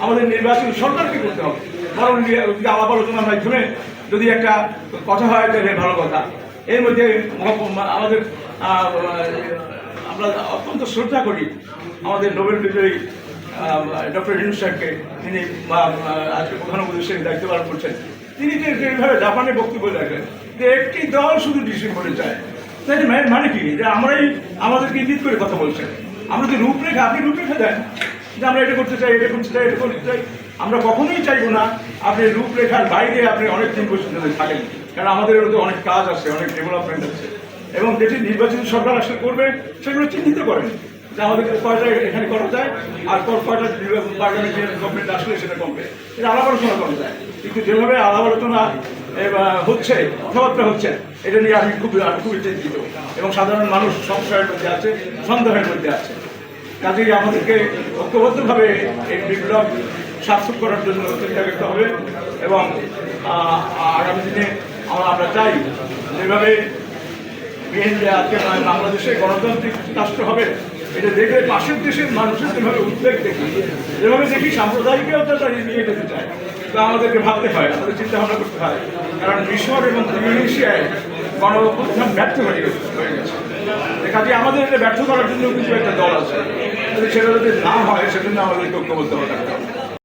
আমাদের নির্বাচন সরকারকে করতে হবে। বরং যদি আলাপ আলোচনার মাধ্যমে যদি একটা কথা হয় তাহলে ভালো কথা। এর মধ্যে আমাদের আমরা অত্যন্ত শ্রদ্ধা করি আমাদের নোবেল বিজয়ী ডক্টর ইনু সাহেবকে। তিনি আজকে প্রধান উপদেষ্টার দায়িত্ব পালন করছেন। তিনি যে যেভাবে জাপানে বক্তব্য রাখলেন, যে একটি দল শুধু ডিসেম্বরে যায়। তাই মানে- কি? যে আমরাই আমাদেরকে ইঙ্গিত করে কথা বলছেন। আমরা যে রূপরেখা, আপনি রূপরেখা দেন। যে আমরা এটা করতে চাই, এটা করতে চাই, এটা করতে চাই, আমরা কখনোই চাইব না। আপনি রূপরেখার বাইরে আপনি অনেক দিন পর্যন্ত থাকেন। কারণ আমাদের মধ্যে অনেক কাজ আছে, অনেক ডেভেলপমেন্ট আছে। এবং যেটি নির্বাচিত সরকার আসলে করবে, সেগুলো চিহ্নিত করেন। যে আমাদের কয়টা এখানে করা যায়, আর কয়টা পার্লামেন্টের গভর্নমেন্ট আসলে সেটা কমবে। এটা আলাপ আলোচনা করা যায়। কিন্তু যেভাবে আলাপ আলোচনা হচ্ছে, কথাবার্তা হচ্ছে, এটা নিয়ে আমি খুব খুবই চিন্তিত। এবং সাধারণ মানুষ সংশয়ের মধ্যে আছে, সন্দেহের মধ্যে আছে। কাজেই আমাদেরকে ঐক্যবদ্ধভাবে এই বিপ্লব সার্থক করার জন্য চেষ্টা করতে হবে এবং আগামী দিনে আমরা আমরা চাই যেভাবে আজকে বাংলাদেশে গণতান্ত্রিক রাষ্ট্র হবে। এটা দেখে পাশের দেশের মানুষের যেভাবে উদ্বেগ দেখি, যেভাবে দেখি সাম্প্রদায়িকতা নিয়ে যেতে চায়, তা আমাদেরকে ভাবতে হয়, আমাদের চিন্তা ভাবনা করতে হয়। কারণ মিশর এবং ইউনিশিয়ায় গণ ব্যর্থ হয়ে গেছে। কাজে আমাদের এটা ব্যর্থ করার জন্য কিছু একটা দল আছে। সেটা যদি না হয়, সেজন্য আমাদেরকে ঐক্যবদ্ধ হতে হবে।